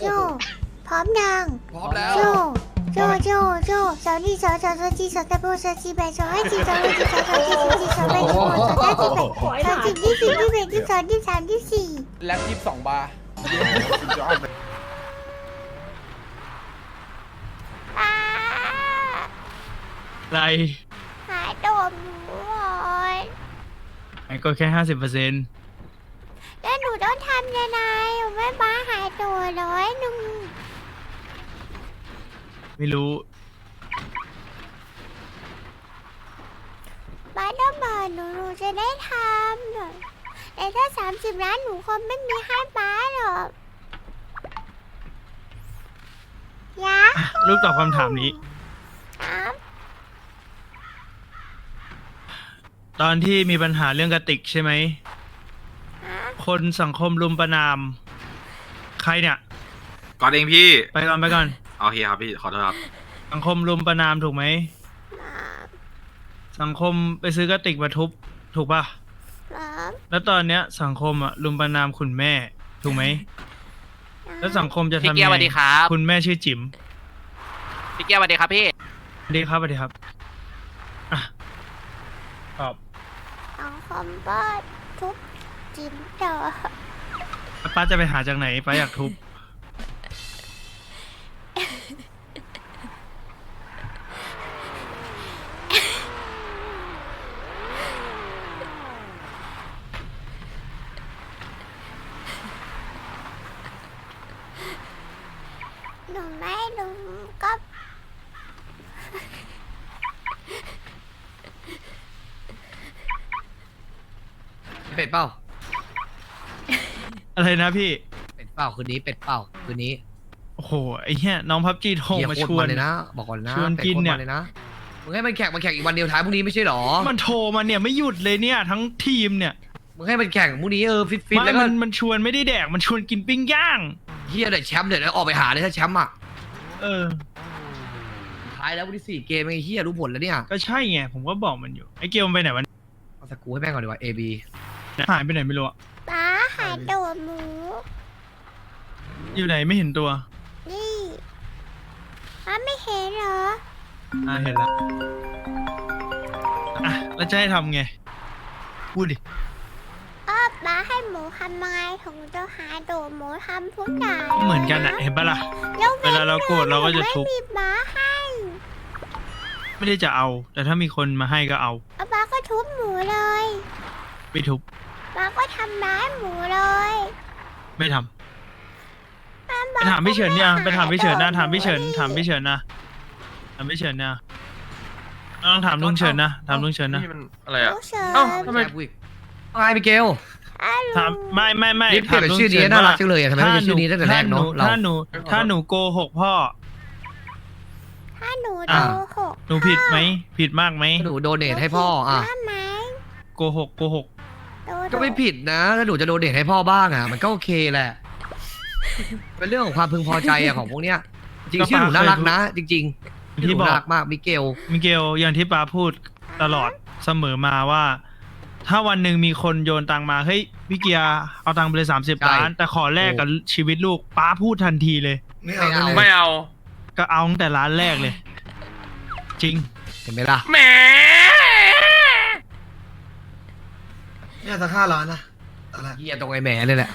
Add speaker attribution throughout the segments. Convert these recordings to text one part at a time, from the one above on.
Speaker 1: โจ พร้อมยัง
Speaker 2: พร้อมแล้ว
Speaker 1: โจ โจ โจ โจสาวนี่สาวสาวสาวจีสาวตะโบสาวจีแบสาวไอจีสาวไอจีสาวสาวจีสาวจีสาวแบสาวสาวจีแบสาวจีที่สี่ที่แปดที่สองที่สามที่สี่
Speaker 2: แล็บยี่สิบสองบาร์
Speaker 1: อ้า
Speaker 3: อะไร
Speaker 1: หายโดนหนูหน่อย
Speaker 3: ไอ้ก็แค่ห้าสิบเปอร์เซ็นต์
Speaker 1: แล้วหนูต้องทำยังไงแม่บ้าหาย ตัวร้อยหนึ่ง
Speaker 3: ไม่รู้
Speaker 1: บ้าต้องบอกหนูหนูจะได้ทำแต่ถ้าสามสิบล้านหนูคงไม่มีให้บ้าหรอกยะ
Speaker 3: ลูกตอบคำถามนี้
Speaker 1: ครับ
Speaker 3: ตอนที่มีปัญหาเรื่องกระติกใช่ไหมคนสังคมรุมประนาม ใครเนี่ย
Speaker 4: ก่อนเองพี่
Speaker 3: ไปก่อนไปก่อน
Speaker 4: โอเคครับพี่ขอโทษครับ
Speaker 3: สังคมรุมประนามถูกไหมสังคมไปซื้อกระติกมาทุบ ถูกป่ะ
Speaker 1: ครับ
Speaker 3: แล้วตอนเนี้ยสังคมอะรุมประนามคุณแม่ ถูกไหม แล้วสังคมจะ
Speaker 5: พี่
Speaker 3: ทำ
Speaker 5: เกียร์ส
Speaker 3: ไง
Speaker 5: วัสดีครับ
Speaker 3: คุณแม่ชื่อจิ๋ม
Speaker 5: พี่เกียร์สวัสดีครับพี่
Speaker 3: สวัสดีครับสวัสดีครับอะตอบ
Speaker 1: สังคมก็ทุบจิ้มเจอ
Speaker 3: แล้ว ป้าจะไปหาจากไหนป้าอยากทุบ
Speaker 1: หนูไม่หนูก็
Speaker 2: เป็ดเป้า
Speaker 3: อะไรนะพี่
Speaker 2: เป็ดเป้าคืนนี้เป็ดเป้าคืนนี้
Speaker 3: โอ้โหไอ้เหี้ยน้องพับจีโทร
Speaker 2: เฮีย
Speaker 3: มา
Speaker 2: โคต
Speaker 3: ช
Speaker 2: ร
Speaker 3: ว
Speaker 2: มันนเลยนะ บอกก่อนนะ
Speaker 3: ชวนกินเนี่ย
Speaker 2: เป็ดโคตรมัเลยนะมึงให้มันแข่งมันแข่งอีกวันเดียวท้ายพรุ่งนี้ไม่ใช่หรอ
Speaker 3: มันโทรมาเนี่ยไม่หยุดเลยเนี่ย ทั้งทีมเนี่ย
Speaker 2: มึงให้มันแข่งพรุ่งนี้เออฟิตฟิต
Speaker 3: ไม่
Speaker 2: แล้วก็
Speaker 3: มันมันชวนไม่ได้แดก มันชวนกินปิ้งย่าง
Speaker 2: เฮียได้แชมป์เดี๋ยวออกไปหาเลยถ้าแชมป์อะ
Speaker 3: เออ
Speaker 2: ท้ายแล้ววันที่สี่เกมไอ้เฮียรู้ผลแล้วเนี่ย
Speaker 3: ก็ใช่ไง ผมก็บอกมันอยู่ ไอ้เกลมันไปไหนวัน
Speaker 2: เอาสกรูให้แม่งก่อนดีกว่า A B
Speaker 3: หายไปไหนไม่รู้อะ
Speaker 1: ป้า หายโดนหมู
Speaker 3: อยู่ไหนไม่เห็นตัว
Speaker 1: นี่ป้าไม่เห็นเหรอ
Speaker 3: อ่าเห็นแล้วอะแล้วจะให้ทำไง พูดดิ
Speaker 1: ก็ป้าให้หมูทำยังไงถึงจะหายโดนหมูทำทุกอย่าง
Speaker 3: เหมือนกันอะเห็นปะล่ะ
Speaker 1: แล้ว
Speaker 3: เวลาเราโกรธเราก็จะทุบ
Speaker 1: ไม่มีป้าให้
Speaker 3: ไม่ได้จะเอา แต่ถ้ามีคนมาให้ก็เอา
Speaker 1: เอาป้าก็ทุบหมูเลย
Speaker 3: ไม่ทุบ
Speaker 1: ป้าก็ ทำร้ายหมูเลย
Speaker 3: ไม่ทำ
Speaker 1: ป้
Speaker 3: ไปถามพี่เฉินเนี่ยไปถามพี่เฉินนะ
Speaker 1: ห
Speaker 3: ถามพี่เฉิน
Speaker 1: ดิ
Speaker 3: ถามพี่เฉินนะถามพี่เฉินนะต้องถามลุงเฉินนะถามลุงเฉินนะ
Speaker 4: นี่มันอะไรอะ
Speaker 1: ลูกเฉิน
Speaker 4: เอ้าทำไม
Speaker 2: แชร์กูอีกไอ้มิเกล
Speaker 1: ฮัลโหล
Speaker 3: ถามไม่ไม่ไม่
Speaker 2: นี่เปลี่ยนเป็นชื่อนี้น่ารักจังเลยอะทำไมไม่เป็นชื่อนี้ตั้งแต่แรกเนอะเรา
Speaker 3: ถ้าหนูถ้าหนูโกหกพ่อ
Speaker 1: ถ้าหนู
Speaker 3: อ่า
Speaker 1: โดหก
Speaker 3: หนูผิดไหมผิดมากไหม
Speaker 2: หนูโดเนทให้พ่ออะ
Speaker 1: ได้ไหม
Speaker 3: โกหกโกหก
Speaker 1: โด
Speaker 2: ก็ไม่ผิดนะถ้าหนูจะโดเนทให้พ่อบ้างอะ มันก็โอเคแหละ เป็นเรื่องของความพึงพอใจอะของพวกเนี้ย จริง
Speaker 3: ก็
Speaker 2: ชื่อหนูน่ารัก
Speaker 3: เคยรู้
Speaker 2: นะ จริงๆชื่อห
Speaker 3: ที่
Speaker 2: นู
Speaker 3: บอก
Speaker 2: น่ารักมากมิเกล
Speaker 3: มิเกลอย่างที่ป้าพูดตลอดเสมอมาว่า ถ้าวันหนึ่งมีคนโยนตังมาเฮ้ยพี่เกียร์เอาตังค์ไปเลยสามสิบ
Speaker 2: ใช่
Speaker 3: ล้าน แต่ขอแลกกับชีวิตลูกป้าพูดทันทีเลย
Speaker 6: ไม่เอา
Speaker 2: ไม่เอา
Speaker 4: ไม่เอา
Speaker 3: ก็เอาตั้งแต่ร้านแรกเลย จริง
Speaker 2: เห็นไหมล่ะ
Speaker 4: แหม
Speaker 6: เนี่ยสักห้าล้านนะอะไร
Speaker 2: เฮียตรงไอ้แหมเลยแหละ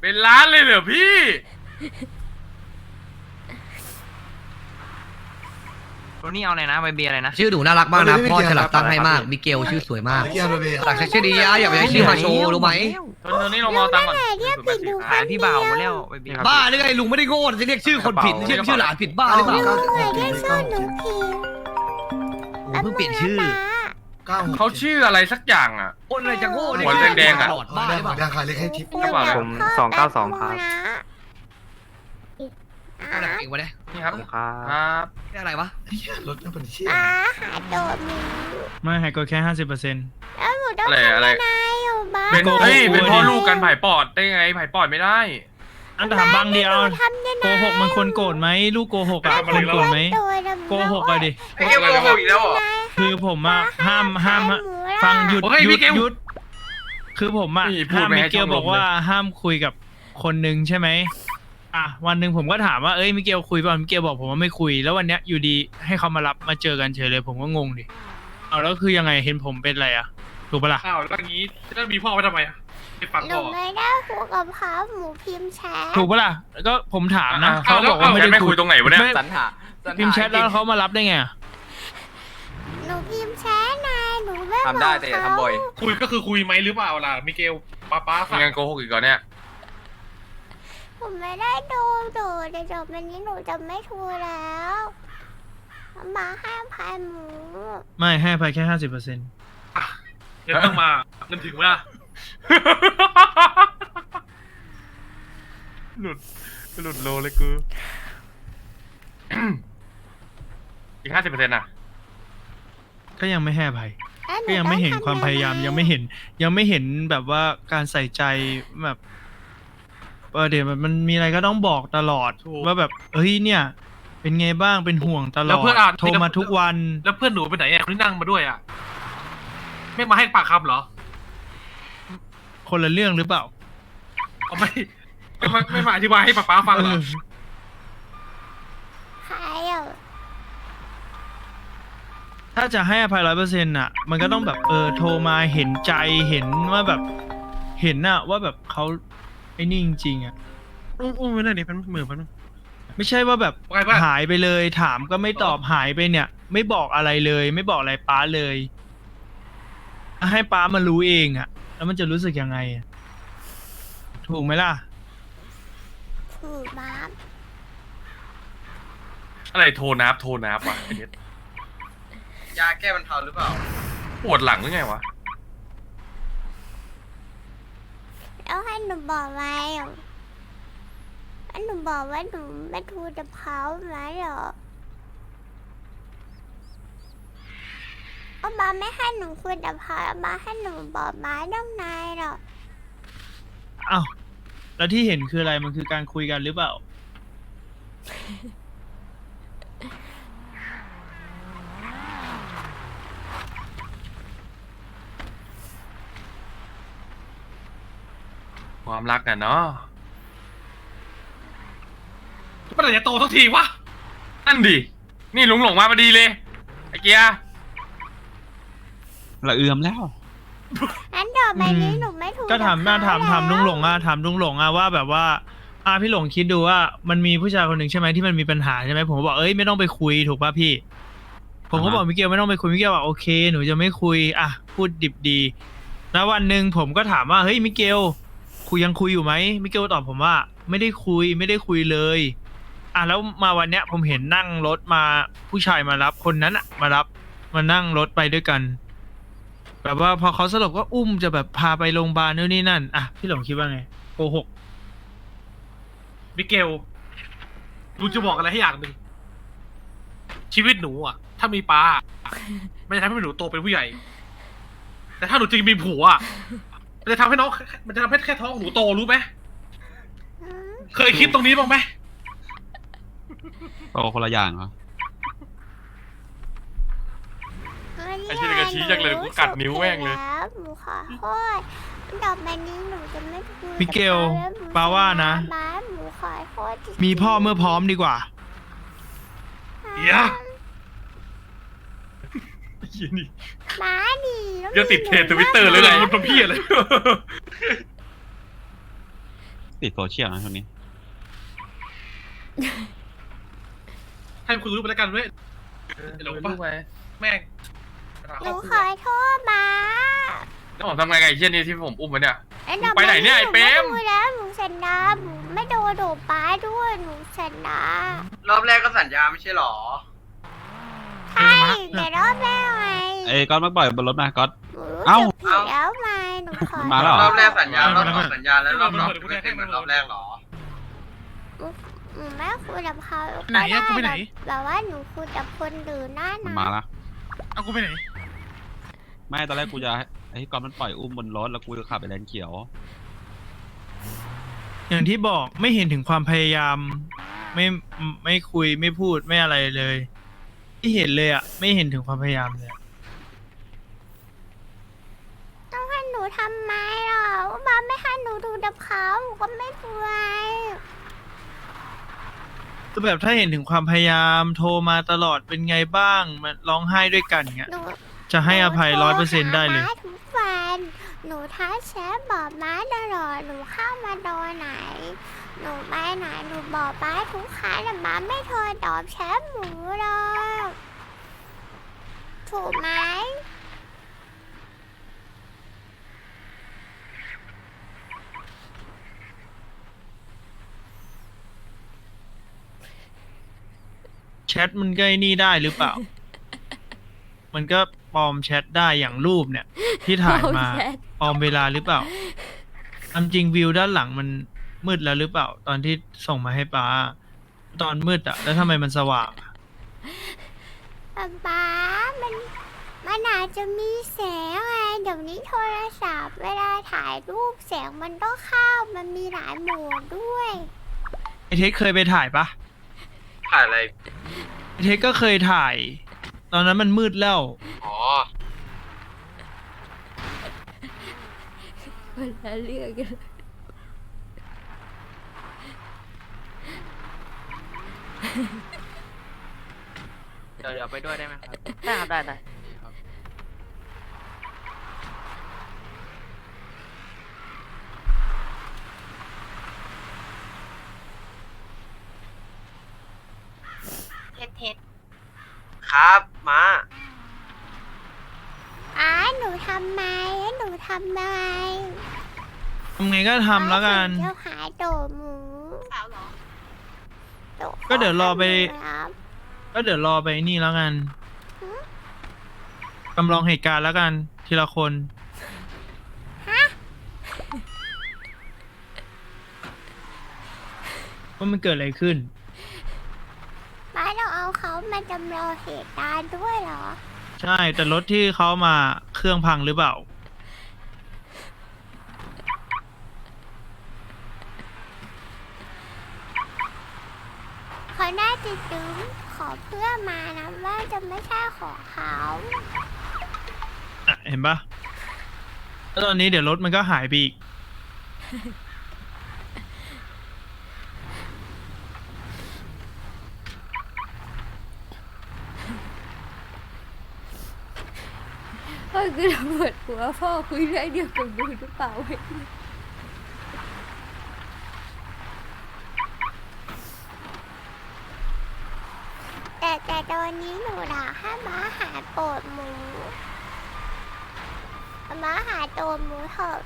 Speaker 4: เป็นล้านเลยเหรอพี่
Speaker 5: ตัวนี้เอาอะไรนะใบเบียร์อะไรนะ
Speaker 2: ชื่อหนูน่ารักมากนะพ่อฉลับตั้งให้มาก มิเกลชื่อสวยมาก
Speaker 6: เมื่อกี้อาร์เบย์
Speaker 2: หลักจากชื่อดีอะอย่าไปใช้ชื่อมาโชว์รู้ไหม
Speaker 4: ตอนนี้เรามาเอาตังค์ก่อน
Speaker 1: แต่เรียกผิดหนูค
Speaker 5: ขาย
Speaker 1: น
Speaker 5: พี่
Speaker 1: เดียว
Speaker 5: บ่าวมาแล้วใบเบียร์
Speaker 2: บ้าหรือไงลุงไม่ได้โง่จะเรียกชื่อคนผิดเรียกชื่อหลานผิดบ้าหรือเปล่า
Speaker 1: หนูเคยเรียกชื่อหนูผิด
Speaker 2: โอ้เพิ่งเปลี่ยนชื่อ
Speaker 6: เก้าหก
Speaker 4: เขาชื่ออะไรสักอย่างอะ
Speaker 2: คนอะไรจะโง่
Speaker 4: หัวแดงๆอะ
Speaker 2: หลอดบ้าหรือเปล่า
Speaker 6: แดงขายเล็กให้ทิป
Speaker 4: กระเป๋าอะไร
Speaker 1: ผม
Speaker 5: สองเก้าสองครับ
Speaker 2: เอาหนักเองวะเนี่ย
Speaker 4: นี่ครับ
Speaker 5: ครั
Speaker 4: ครับ
Speaker 2: นี่อะไรวะ
Speaker 6: เฮียรถนั่นเป็นเชี่ย
Speaker 1: ป้าหาโดดหมู
Speaker 3: ไม่ให้ก็แค่ห้าสิบเปอร์เซ็นต์
Speaker 1: แล้วหนูต้อง
Speaker 4: อะไร
Speaker 1: ทำ
Speaker 4: อะไร
Speaker 1: ยังไงอยู่บ้า
Speaker 4: เป็น
Speaker 3: โกหก
Speaker 4: เฮ้ยเป็นพ่อ
Speaker 3: ดิ
Speaker 4: ลูกกันไผ่ปอดได้ไงไผ่ปอดไม่ได้
Speaker 3: อันถามบางเดียว
Speaker 1: หนูทำยังไง
Speaker 3: โกหกมันคนโกรธไหมลูกโกหกอะคนโกรธไหม
Speaker 1: โดดอะ
Speaker 3: โกหกอะดิ
Speaker 4: ไอ้เกมโกหกอีกแล้วเหรอ
Speaker 3: คือผมอะห้ามห้าม
Speaker 1: ขยหมูล่ะ
Speaker 3: ฟังหยุด
Speaker 4: โอ้ย
Speaker 3: หยุ
Speaker 4: พี่
Speaker 3: ด
Speaker 4: เกล
Speaker 3: หยุด คือผมอะ
Speaker 4: นี่พูด
Speaker 3: ห้าม
Speaker 4: ไม่
Speaker 3: มิ
Speaker 4: ให้
Speaker 3: เกล
Speaker 4: ช่องลม
Speaker 3: บอกว่าห้ามคุยกับคนนึงใช่ไหมอะวันหนึ่งผมก็ถามว่าเอ้ยมิเกลคุยป่ะมิเกลบอกผมว่าไม่คุย แล้ววันเนี้ยอยู่ดีให้เขามารับมาเจอกันเฉยเลยผมก็งงดิเอาแล้วคือยังไงเห็นผมเป็นอะไรอะถูกปะล่ะ
Speaker 4: อ้าวแล้วอย่างนี้จะมีพ่อไว้ทำไมอะไปฟัง
Speaker 1: หนู
Speaker 4: พ่อ
Speaker 1: ไม่ได้คุยกับเขาหมูพิมพ์แชท
Speaker 3: ถูกปะล่ะแล้วก็ผมถามนะ
Speaker 4: อ้า
Speaker 3: เขา
Speaker 4: วแล้ว
Speaker 3: บอกว่าไม่ได้
Speaker 4: ไม่คุ
Speaker 3: คุ
Speaker 4: ย
Speaker 3: ย
Speaker 4: ตรงไหนวะเนี่ย
Speaker 3: ไม่
Speaker 5: สันหาสันหา
Speaker 3: พิมพ์แชทแล้วเขามารับได้ไงอะ
Speaker 1: หนูพิมพ์แชทนายหนูไม่บอก
Speaker 5: ทำได้แต่อย่า
Speaker 1: เขา
Speaker 5: ทำบ่อย
Speaker 7: คุยก็คือคุยไหมหรือเปล่าล่ะมิเกลป้าป้า
Speaker 4: มี
Speaker 7: สั่ง
Speaker 4: งานโกหกอีกก่อนเนี่ย
Speaker 1: ผมไม่ได้ดูดูเดี๋ยวจบวันนี้หนูจะไม่ทูแล้วมาห้าพันหมู
Speaker 3: ไม่ให้ไปแค่ห้าสิบเปอร์เซ็นต์
Speaker 7: เงินต้องมาเงินถึงเวลา
Speaker 4: หลุดหลุดโลเลยกู อีกห้าสิบเปอร์เซ็นต์อะ
Speaker 3: ก็ยังไม่ให้อภัย
Speaker 1: แล้วหนู
Speaker 3: ก็ยังไม่เห็น
Speaker 1: ต้อง
Speaker 3: ความพยายาม
Speaker 1: ทำงไง
Speaker 3: ยังไม่เห็น ยังไม่เห็นแบบว่าการใส่ใจแบบเออเดี๋ยวมันมีอะไรก็ต้องบอกตลอด ว่าแบบเฮ้ยเนี่ย เป็นไงบ้างเป็นห่วงตล
Speaker 7: แล้
Speaker 3: อ
Speaker 7: ว
Speaker 3: ด
Speaker 7: เพื่อนอ่าน
Speaker 3: โทรมาทุกวัน
Speaker 7: แล้วเพื่อนหนูไปไหนอะคนที่นั่งมาด้วยอะ ไม่มาให้ปากคำเหรอ
Speaker 3: คนละเรื่องหรือเปล่า
Speaker 7: เอาไม่ไม่มาไม่มาอธิบายให้ป้าป้าฟังเหรอ
Speaker 1: ใครอะ
Speaker 3: ถ้าจะให้อภัยร้อยเปอร์เซ็นต์อะ มันก็ต้องแบบเออโทรมาเห็นใจเห็นว่าแบบ เห็นอะ ว่าแบบเขาไอ้นี่จริงๆอะ
Speaker 7: อุ้มอุ้มไว้หน่อยดิเป็นมือมัน
Speaker 3: ไม่ใช่ว่าแบบ
Speaker 7: ว่าไงบ้าง
Speaker 3: หายไปเลย ถามก็ไม่ตอบหายไปเนี่ย ไม่บอกอะไรเลย ไม่บอกอะไรป้าเลย ให้ป้ามารู้เองอะ แล้วมันจะรู้สึกยังไงอะถูกไหมล่ะ
Speaker 1: ถูกมา
Speaker 4: อะไรโทรนับโทรนับวะไอ้เด็ด
Speaker 5: ยาแก้บรรเทาหรือเปล่า
Speaker 4: ปวดหลังหรือไงวะ
Speaker 1: แล้วให้หนูบอกไว้อะให้หนูบอกว่าหนูไม่ทูกับเขาไหมเหรอเอามาไม่ให้หนูคุยกับเขาเอามาให้หนูบอกไม้ต้องนายหรอก
Speaker 3: อ้าวแล้วที่เห็นคืออะไรมันคือการคุยกันหรือเปล่า
Speaker 4: ความรักอะเนาะ
Speaker 7: เมื่อไหร่จะโตสักทีวะ
Speaker 4: นั่นดิ นี่ลุงหลงมาพอดีเลย ไอ้เกียร์
Speaker 5: ละเอือมแล้ว
Speaker 1: งั้นต่อไปนี้
Speaker 3: อืม
Speaker 1: หนูไม่ทู
Speaker 3: ก็ถาม
Speaker 1: บ
Speaker 3: มา
Speaker 1: เข
Speaker 3: ถามถาม
Speaker 1: แว
Speaker 3: ลุงหลงอะถามลุงหลงอะว่าแบบว่าอ่าพี่หลงคิดดูว่ามันมีผู้ชายคนหนึ่งใช่ไหมที่มันมีปัญหาใช่ไหมผมก็บอกเอ้ยไม่ต้องไปคุยถูกป่ะพี่ ผมก็
Speaker 5: อ่าฮะ
Speaker 3: บอกมิเกลไม่ต้องไปคุยมิเกลบอกโอเค หนูจะไม่คุยอะพูดดิบดี แล้ววันหนึ่งผมก็ถามว่าเฮ้ยมิเกล คุยยังคุยอยู่ไหมมิเกลตอบผมว่า ไม่ได้คุยไม่ได้คุยเลย อะแล้วมาวันเนี้ยผมเห็นนั่งรถมาผู้ชายมารับคนนั้นอะมารับมานั่งรถไปด้วยกัน แบบว่าพอเขาสลบก็อุ้มจะแบบพาไปโรงพยาบาลนู่นนี่นั่นอะพี่หลงคิดว่าไงโกหก
Speaker 7: มิเกลลุงจะบอกอะไรให้อย่างหนึ่งชีวิตหนูอะ ถ้ามีป้าไมันจะทำให้หนูโตเป็นผู้ใหญ่ แต่ถ้าหนูจริงมีผัวอะ มันจะทำให้น้อง มันจะทำให้แค่ท้องหนูโตรู้ไหม
Speaker 1: อืม
Speaker 7: เคยคิดตรงนี้บ้างไหม
Speaker 5: โตคนละอย่างเหรอ
Speaker 1: วันนี้
Speaker 4: ไอ้ที่นี่ก็ชี้จังเลยกูกัดนิ้วแม่งเลย
Speaker 1: แล้วหนูขอโทษต่อไปนี้หนูจะไม่ทูบ
Speaker 3: มิเกล
Speaker 1: ขแล้วหนู
Speaker 3: ปาว่านะ
Speaker 1: บ้านหนูขอโทษจริงๆ
Speaker 3: มีพ่อเมื่อพร้อมดีกว่า
Speaker 7: เดี๋ยว
Speaker 1: ม้าดีแล้ว
Speaker 4: เดี๋ยวติดเทรนด์ Twitter
Speaker 7: เล
Speaker 4: เลยย
Speaker 7: เล
Speaker 4: เลยย
Speaker 7: มันเป็นพี่อะไร
Speaker 5: ติดโซเชียลนะช่วงนี้
Speaker 7: ให้คุณรู้ไปแล้วกันเว้ยเดี๋ยวหลงปะแม่ง
Speaker 1: หนูขอโทษม้า
Speaker 4: แล้วผมทำไงกับไอ้เชี่ยนี่ที่ผมอุ้มไว้เนี่ย
Speaker 1: แล้ว
Speaker 4: มึงไปไหนเนี่ยไอ้เปรม
Speaker 1: หนูไดูแล้วหนูชนะหนูไม่โดนโดดป้าด้วยหนูชนะ
Speaker 5: รอบแรกก็สัญญาไม่ใช่หรอ
Speaker 1: ใช่แต่รอบแรกไง
Speaker 5: เอ้ยก๊อตมาปล่อยบนรถนะก๊อต
Speaker 1: หนูรู้
Speaker 5: เอ้า
Speaker 1: สึกผิดแล้วไงหนูขอ
Speaker 5: มาแล้วเหร
Speaker 8: รอบแรกสัญญา
Speaker 7: ไม่
Speaker 8: รอบ
Speaker 7: ไม่
Speaker 8: สองสัญญาแล้วรอบรอบไม่เป็นเหมือนรอบแรกเหรอ
Speaker 1: หนูไม่คุยกับเขา
Speaker 7: ไหนอะกูไปไหน
Speaker 1: แบบว่าหนูคุยกับคนอื่นน่า
Speaker 5: มัน
Speaker 1: นะ
Speaker 5: มาละ
Speaker 7: เอากูไปไหน
Speaker 5: ไม่ตอนแรกกูจะให้ให้ก๊อตมันปล่อยอุ้มบนรถแล้วกูจะขับไปแลนด์เขียว
Speaker 3: อย่างที่บอกไม่เห็นถึงความพยายาม ไม่ไม่คุยไม่พูดไม่อะไรเลย ที่เห็นเลยอะ ไม่เห็นถึงความพยายามเลยอะ
Speaker 1: ต้องให้หนู ทำไมหรอบ้าไม่ให้หนูดูดับเขาหนูก็ไม่คุย
Speaker 3: คือแบบถ้าเห็นถึงความพยายามโทรมาตลอดเป็นไงบ้างมาร้องไห้ด้วยกันเงี้ย
Speaker 1: หนู
Speaker 3: จะให้อภัย
Speaker 1: ห
Speaker 3: ร้อย
Speaker 1: โท
Speaker 3: เปอร์เซ็นต์ได้เลย
Speaker 1: หาม้าทุกวันหนูทักแชทบอกม้าตลอดหนูเข้ามาตอนไหน หนูไปไหนหนูบอกม้าทุกครั้งแต่ม้าไม่เคยตอบแชทหนูหรอกถูกไหม
Speaker 3: แชทมันก็ไอ้นี่ได้หรือเปล่า มันก็ปลอมแชทได้อย่างรูปเนี่ย ที่ถ่ายมาปลอมเวลาหรือเปล่าอันจริงวิวด้านหลังมันมืดแล้วหรือเปล่า ตอนที่ส่งมาให้ป้า ตอนมืดอะแล้วทำไมมันสว่างอะ
Speaker 1: ป๊าป๊ามันมันอาจจะมีแสงไงเดี๋ยวนี้โทรศัพท์ เวลาถ่ายรูปแสงมันก็เข้ามันมีหลายโหมดด้วย
Speaker 3: ไอเทคเคยไปถ่ายปะ
Speaker 8: ถ่ายอะไร
Speaker 3: ไอเทคก็เคยถ่าย ตอนนั้นมันมืดแล้ว
Speaker 8: อ๋อ
Speaker 9: คนละเรื่องกัน
Speaker 8: เดี๋ยวเดี๋ยวไปด้วยได้ไหมครับ
Speaker 9: ได้ครับได้ได้
Speaker 1: เท็ดเท็ด
Speaker 8: ครับ มา
Speaker 1: อ้าหนูทำไมหนูทำไม
Speaker 3: ทำ ไงก็ทำแล้วกัน
Speaker 1: เจ้าขายโตหมูสาวหรอ
Speaker 3: ก็เดี๋ยวรอไป
Speaker 1: ครับ
Speaker 3: ก็เดี๋ยวรอไปนี่แล้วกันจำลองเหตุการณ์แล้วกัน ทีละคน ว่ามันเกิดอะไรขึ้น
Speaker 1: ป้าต้องเอาเขามาจำลองเหตุการณ์ด้วยเหรอ
Speaker 3: ใช่ แต่รถที่เขามาเครื่องพังหรือเปล่า
Speaker 1: เขาน่าจะดึงขอ เพื่อนมานะว่าจะไม่ใช่ของเขา
Speaker 3: อะเห็นปะแล้วตอนนี้เดี๋ยวรถมันก็หายไปอีก
Speaker 9: พ่อคือระเบิดหัวพ่อคุยเรื่องเดียวกับมึงหรือเปล่าไม่รู้
Speaker 1: แต่แต่ตอ นี้หนูอยากให้ม้าหาโปดหมูม้าหาโตหมูเถอะ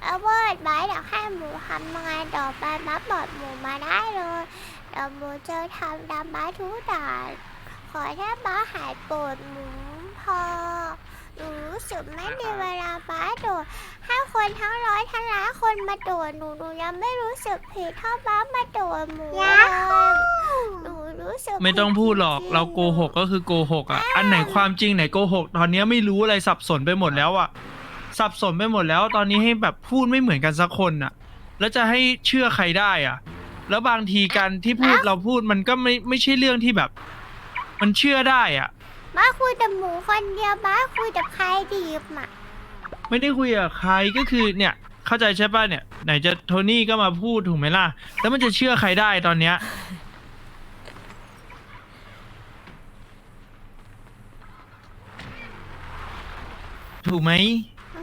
Speaker 1: แล้วเวิร์ดไว้อยากให้หมูทำยังไงต่อไม้าปอดหมูมาได้เลยดี๋ยวหมูจะทำตามม้าทุกอย่าขอแค่ม้าหายโปรดหมูพอหนูรู้สึกไม่ดีเวลาม้าโดดถ้าคนทั้งร้อยทั้งล้านคนมาโดดหนูหนูยังไม่รู้สึกผิดเท่าม้ามาโดดหมูเลย รู้สึก
Speaker 3: ไม่ต้องพูดหรอก
Speaker 1: ผิจงๆ
Speaker 3: เราโกหกก็คือโกหกอะอันไหนความจริงไหนโกหก ตอนนี้ไม่รู้อะไรสับสนไปหมดแล้วอะ สับสนไปหมดแล้ว ตอนนี้ให้แบบพูดไม่เหมือนกันสักคนอะ แล้วจะให้เชื่อใครได้อะ แล้วบางทีการที่พูดเราพูดมันก็ไม่ไม่ใช่เรื่องที่แบบ มันเชื่อได้อะ
Speaker 1: ม้าคุยแต่หมูคนเดียวม้าคุยแต่ใครดีบอะ
Speaker 3: ไม่ได้คุยกับใครก็คือเนี่ยเข้าใจใช่ป่ะเนี่ย ไหนจะโทนี่ก็มาพูดถูกไหมล่ะ แล้วมันจะเชื่อใครได้ตอนเนี้ย ถูกไหม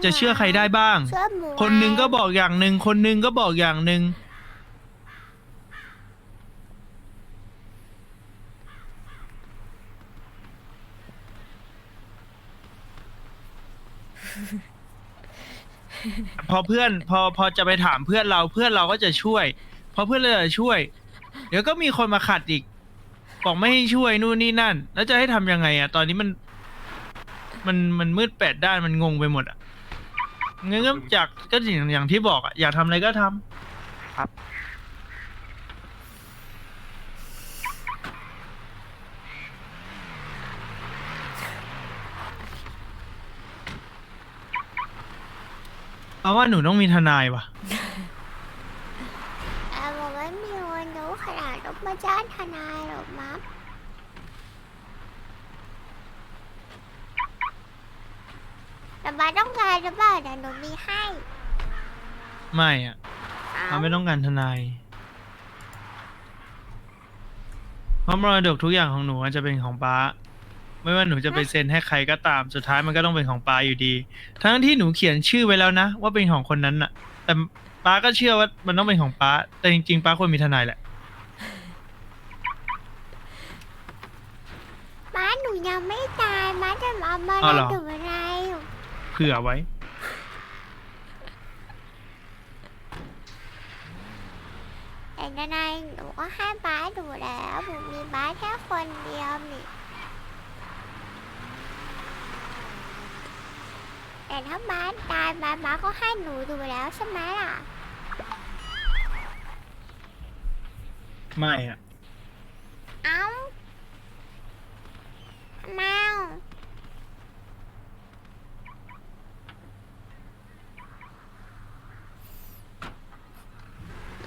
Speaker 3: จะเชื่อใครได้บ้าง
Speaker 1: เชื่อหมู
Speaker 3: คนหนึงก็บอกอย่างหนึ่ง คนหนึงก็บอกอย่างหนึ่ง พอเพื่อน พอพอจะไปถามเพื่อนเราเพื่อนเราก็จะช่วย พอเพื่อนเราจะช่วย เดี๋ยวก็มีคนมาขัดอีก บอกไม่ให้ช่วยนู่นนี่นั่น แล้วจะให้ทำยังไงอะตอนนี้มัน มันมันมืดแปดด้านมันงงไปหมดอะงั้นก็จากก็อย่างอย่างที่บอกอะอยากทำอะไรก็ทำ
Speaker 8: ครับ
Speaker 3: เอาว่าหนูต้องมีทนายว่ะ
Speaker 1: แต่บอกว่ามีคนรู้ขนาดต้องมาจ้างทนายหรอกมั้ง แต่ม้าต้องการหรือเปล่าเดี๋ยวหนูมีให้
Speaker 3: ไม่อะเราไม่ต้องการทนายเพราะมรดกทุกอย่างของหนูมันจะเป็นของป้า ไม่ว่าหนูจะไปเซ็นให้ใครก็ตามสุดท้ายมันก็ต้องเป็นของป้าอยู่ดี ทั้งที่หนูเขียนชื่อไว้แล้วนะ ว่าเป็นของคนนั้นน่ะ แต่ป้าก็เชื่อว่ามันต้องเป็นของป้า แต่จริงๆป้าควรมีทนายแหละ
Speaker 1: ม้าหนูยังไม่ตายม้าจะมามา
Speaker 3: อ๋อเหรอ
Speaker 1: ดูอะไรอยู่
Speaker 3: เผื่อไว้
Speaker 1: แต่ยังไงหนูก็ให้บ้าดูแล้วหนูมีบ้าแค่คนเดียวนี่แต่ถ้าบ้าตายบ้าบ้าก็ให้หนูดูแล้วใช่ไหมล่ะ
Speaker 3: ไม่อะ
Speaker 1: เอ้าแมว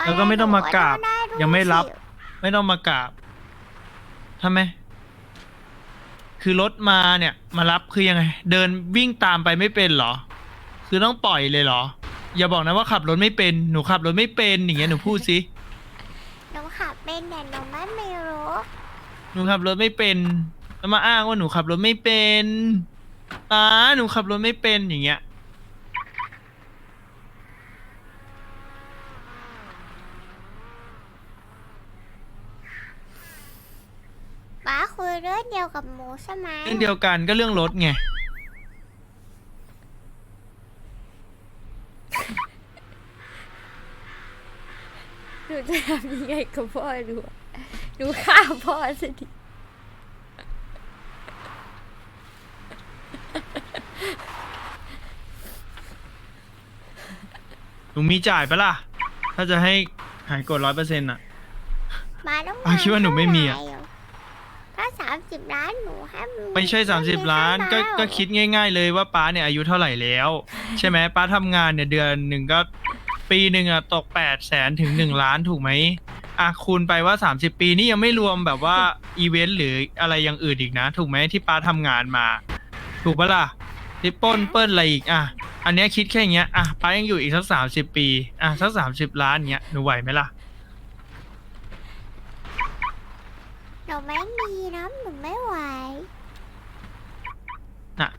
Speaker 3: แล้วก็ไม่ต้องมากราบ
Speaker 1: ได้ดู
Speaker 3: ยังไม่รับ
Speaker 1: สิ
Speaker 3: ไม่ต้องมากราบทำไม คือรถมาเนี่ย มารับคือยังไง เดินวิ่งตามไปไม่เป็นเหรอ คือต้องปล่อยเลยเหรอ อย่าบอกนะว่าขับรถไม่เป็น หนูขับรถไม่เป็นอย่างเงี้ยหนูพูดสิ
Speaker 1: หนูขับเป็นแต่หนูไม่มีรถ
Speaker 3: หนูขับรถไม่เป็น แล้วมาอ้างว่าหนูขับรถไม่เป็นป้าหนูขับรถไม่เป็นอย่างเงี้ย
Speaker 1: ป้าคุยเรื่องเดียวกับหมูใช่ไหม
Speaker 3: เรื่องเดียวกันก็เรื่องรถไง
Speaker 9: หนูจะทำยังไงกับพ่อดูอะหนูฆ่าพ่อสิที
Speaker 3: หนูมีจ่ายปะล่ะ ถ้าจะให้หายกดร้อยเปอร์เซ็นต์อะ
Speaker 1: ป้าต้อง
Speaker 3: อะคิดว่าหนูไม่มีอะ
Speaker 1: ถ้าสามสิบล้านหนูให้น
Speaker 3: ไม่ใช่สามสิบล้านก็
Speaker 1: แล้ว
Speaker 3: ก็คิดง่าย ๆ เลยว่าป้าเนี่ยอายุเท่าไหร่แล้ว ใช่ไหมป้าทำงานเนี่ยเดือนหนึ่งก็ปีหนึ่งอะตกแปดแสนถึงหนึ่งล้านถูกไหมอะคูณไปว่าสามสิบปีนี่ยังไม่รวมแบบว่า อีเวนต์หรืออะไรอย่างอื่นอีกนะ ถูกไหมที่ป้าทำงานมา ถูกปะล่ะที่ปล้นเปิ้ลอะไรอีกอะอันเนี้ยคิดแค่อย่างเงี้ยอะป้ายังอยู่อีกสักสามสิบปีอะสักสามสิบล้านเงี้ยหนูไหวไหมล่ะ
Speaker 1: นูไม่มีนะหนูไม่ไหว
Speaker 3: น่ะ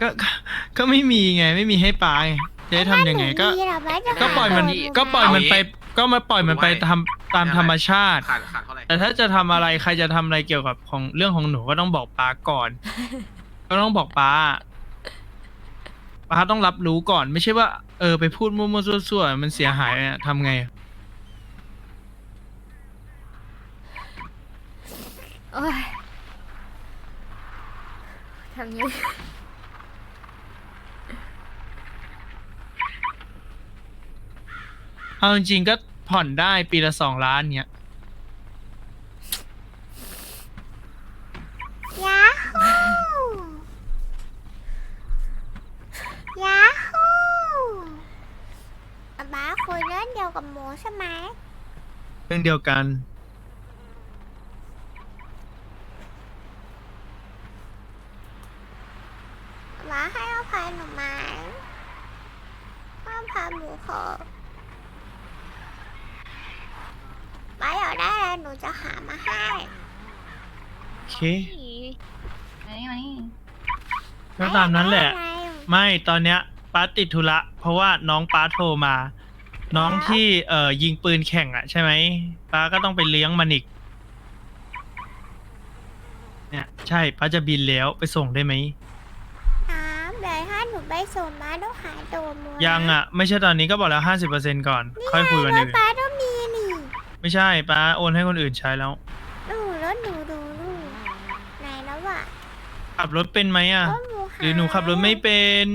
Speaker 3: ก็ก็ก็ไม่มีไงไม่มีให้ป้าไงจะให้ทำยังไงก็
Speaker 1: ถ้าหนูมีล่ะป้าจะ
Speaker 3: ก็ปล่อยมัน
Speaker 1: หาห
Speaker 3: ก็ปล่อยมัน
Speaker 1: ห
Speaker 3: ไป ก็มาปล่อยมันไปทำตามธรรมชาติ
Speaker 8: ขาดขาดเท่าไหร่
Speaker 3: แต่ถ้าจะทำอะไรใครจะทำอะไรเกี่ยวกับของเรื่องของหนูก็ต้องบอกป้าก่อน ก็ต้องบอกป้าป้าต้องรับรู้ก่อน ไม่ใช่ว่า เออไปพูดมั่วๆซั่วๆมันเสียหายอะทำไงอะ
Speaker 9: อ้ยทำยังไง
Speaker 3: เอาจริงๆก็ผ่อนได้ปีละสองล้านเนี้ย
Speaker 1: ยาฮูยาฮูป้าคุยเรื่องเดียวกับหมูใช่ไหม
Speaker 3: เรื่องเดียวกัน
Speaker 1: ให้อภัยหนูไหมให้อภัยหมูขอป้าอยากได้อะไรหนูจะหามาให้
Speaker 3: โอเคก็ตามนั้นแหละ
Speaker 1: ป้าอยากได้อะไร
Speaker 3: ไม่ตอนเนี้ยป้าติดธุระเพราะว่าน้องป้าโทรมา น้องที่เอ่อยิงปืนแข่งอะใช่ไหมป้าก็ต้องไปเลี้ยงมันอีกเนี่ยใช่ป้าจะบินแล้วไปส่งได้ไหม
Speaker 1: น้ำเดี๋ยวถ้าหนู ไปส่งมาต้องหาตัวหมูนะ
Speaker 3: ยังอะ ไม่ใช่ตอนนี้ก็บอกแล้วห้าสิบเปอร์เซ็นก่อน ค่อยคุยกัน
Speaker 1: ร
Speaker 3: อื่
Speaker 1: ถ
Speaker 3: น
Speaker 1: ป้าต้องมีนี่
Speaker 3: ไม่ใช่ป้าโอนให้คนอื่นใช้แล้ว
Speaker 1: ดูรถหนูดูดูไหนแล้วอะ
Speaker 3: ขับรถเป็นไหมอะ
Speaker 1: รถหมูหาย
Speaker 3: หรือหนูขับรถไม่เป็น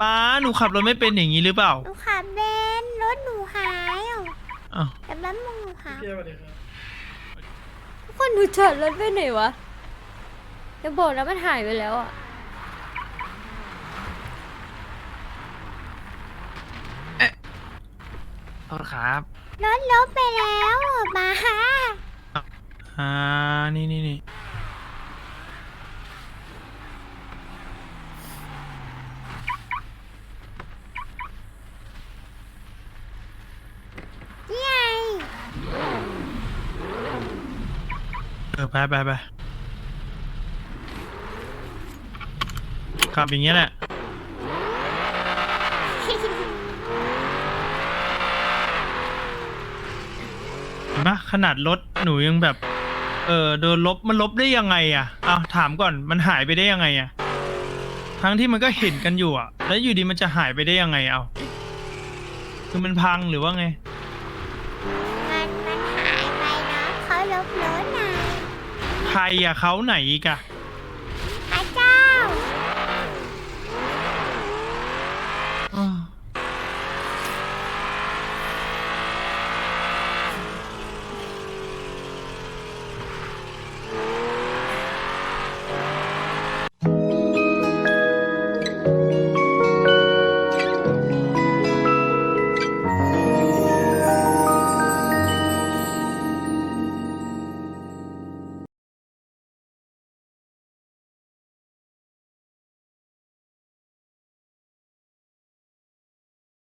Speaker 3: ป้าหนูขับรถไม่เป็นอย่างนี้หรือเปล่า
Speaker 1: หนูขับเบนซ์รถหนูหายอะ
Speaker 3: อ้าว
Speaker 1: แต่บ้านมึงหนูหาย
Speaker 6: เที่ยวกันเลยครับ
Speaker 9: ทุกคนหนูจอดรถไปไหนวะจะบอกนะมันหายไปแล้วอะ
Speaker 2: ทษครับ
Speaker 1: รถลบไปแล้วอะป้า
Speaker 3: อ่านี่นี่นี่
Speaker 1: นี่ไง
Speaker 3: อไปไปไปขับอย่างเงี้ยแหละ เห็นปะ ขนาดรถหนูยังแบบ เออโดนลบมันลบได้ยังไงอะเอาถามก่อนมันหายไปได้ยังไงอะทั้งที่มันก็เห็นกันอยู่อะ แล้วอยู่ดีมันจะหายไปได้ยังไงเอาคือมันพังหรือว่าไง
Speaker 1: มันมันหายไปนะเขาลบรถนาย
Speaker 3: ใครอะเขาไหนอีกอะ
Speaker 1: ก